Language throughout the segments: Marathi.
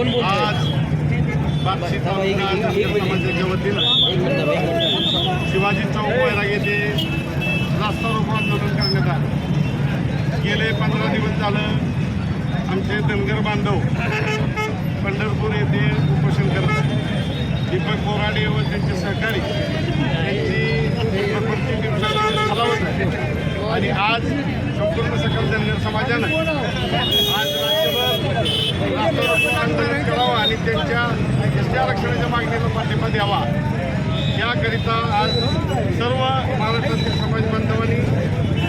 आज तालुका समाजाच्या वतीनं मिनिट शिवाजी चौक वैराग येथे रास्ता रोको आंदोलन करण्यात आलं. गेले पंधरा दिवस झालं आमचे धनगर बांधव पंढरपूर येथे उपोषण करत. दीपक बोराडे व त्यांचे सहकारी यांची प्रकृती दिवसांनी खालावत आहे. आणि आज संपूर्ण सकल धनगर समाजानं आज राज्यभर आणि त्यांच्या एस टी आरक्षणाच्या मागणीला पाठिंबा द्यावा. याकरिता आज सर्व महाराष्ट्रातील समाज बांधवांनी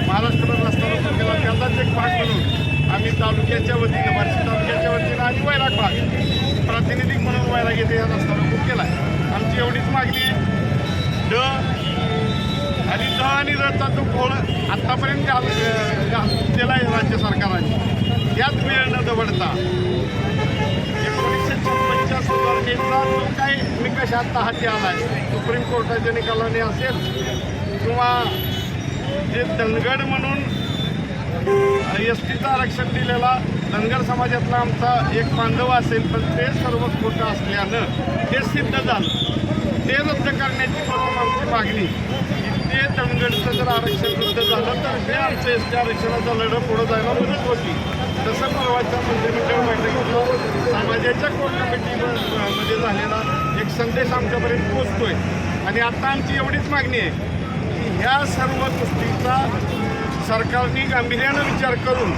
महाराष्ट्रभर रस्ता रोको केला. त्याचाच एक भाग म्हणून आम्ही तालुक्याच्या वतीनं बार्शी तालुक्याच्या वतीनं आणि वैराग भाग प्रातिनिधिक म्हणून वैराग येथे या रस्ता रोको केला आहे आमची एवढीच मागणी ड आणि द आणि रचा जो घोळ आत्तापर्यंत घाल घातलेला आहे राज्य सरकारने. यात वेळ न दवडता एकोणीसशे छप्पनच्या सुधारणेचा जो काही निकष आता हाती आला आहे सुप्रीम कोर्टाच्या निकालाने असेल किंवा जे धनगड म्हणून एस टीचं आरक्षण दिलेला धनगर समाजातला आमचा एक बांधव असेल पण ते सर्व खोटं असल्यानं ते सिद्ध झालं. ते रद्द करण्याची प्रथम आमची मागणी. ते धनगडचं जर आरक्षण रद्द झालं तर हे आमचं एस टी आरक्षणाचा लढा पुढं जायला मदत होती. तसं परवाच्या मंत्रिमंडळ बैठकीत समाजाच्या कोर कमिटीमध्ये झालेला एक संदेश आमच्यापर्यंत पोचतोय आणि आता आमची एवढीच मागणी आहे की ह्या सर्व गोष्टीचा सरकारने गांभीर्यानं विचार करून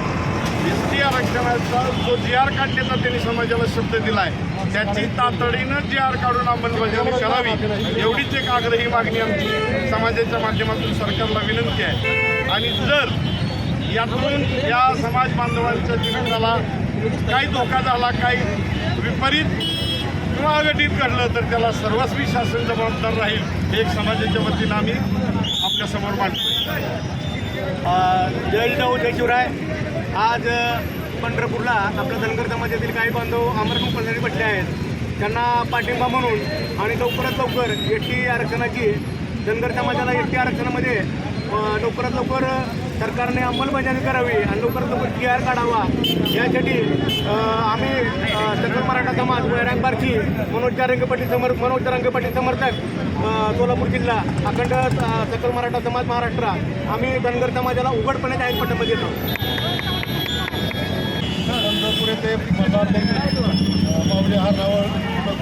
एस टी आरक्षणाचा जो जी आर काढण्याचा त्यांनी समाजाला शब्द दिला आहे त्याची तातडीनं जी आर काढून अंमलबजावणी करावी एवढीच एक आग्रही मागणी आमची समाजाच्या माध्यमातून सरकारला विनंती आहे. आणि जर यातून या समाज बांधवांच्या जीवनाला काही धोका झाला काही विपरीत किंवा अघटित घडलं तर त्याला सर्वस्वी शासन जबाबदार राहील हे एक समाजाच्या वतीनं आम्ही आपल्यासमोर मांडतो जय जिजाऊ जय शिवराय. आज पंढरपूरला आपल्या धनगर समाजातील काही बांधव आमर पद्धती बसले आहेत. त्यांना पाठिंबा म्हणून आणि लवकरात लवकर एस टी आरक्षणाची धनगर समाजाला एस टी लवकरात लवकर सरकारने अंमलबजावणी करावी आणि लवकरात लवकर टी आर काढावा. यासाठी आम्ही सकल मराठा समाज वैराग बारची मनोज जारंगे पाटील समर मनोज जारंगे पाटील समर्थक सोलापूर जिल्हा अखंड सकल मराठा समाज महाराष्ट्र आम्ही धनगर समाजाला उघडपणे जाहीर पाठिंबा देतो. चंद्रपूर येथे मतदार माऊली नावळ दीपक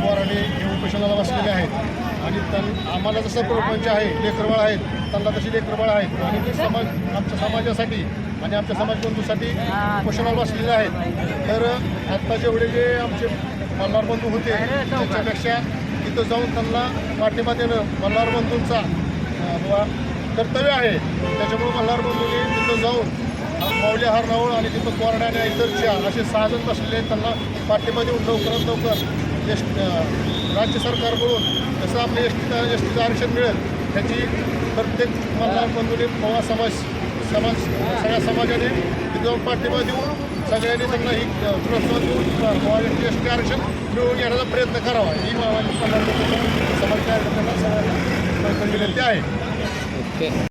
उपोषणाला बसलेले आहेत. आणि त्यां आम्हाला जसं प्रपंच आहे लेकरबाळ आहेत त्यांना तशी लेकरबाळ आहेत. आणि ते समाज आमच्या समाजासाठी आणि आमच्या समाजबंधूसाठी उपोषणाला बसलेले आहेत. तर आत्ता जेवढे जे आमचे मल्हार बंधू होते त्याच्यापेक्षा तिथं जाऊन त्यांना पाठिंबा देणं मल्हार बंधूंचा कर्तव्य आहे. त्याच्यामुळे मल्हार बंधूंनी तिथं जाऊन माऊली हार नावळ आणि तिथं बोराडे आणि इतर असे साधन बसलेले त्यांना पाठिंबा देऊन लवकरात लवकर एस राज्य सरकारकडून जसं आपलं एस टी एस टीचं आरक्षण मिळेल त्याची प्रत्येक मल्हार बंधूने पवार समाज समाज सगळ्या समाजाने तिथं पाठिंबा देऊन सगळ्यांनी त्यांना ही प्रोत्साहन देऊन Pawar S T S T आरक्षण मिळवून घेण्याचा प्रयत्न करावा. ही माझी समाज कार्यकर्त्यांना सगळ्यांना विनंती आहे. ओके.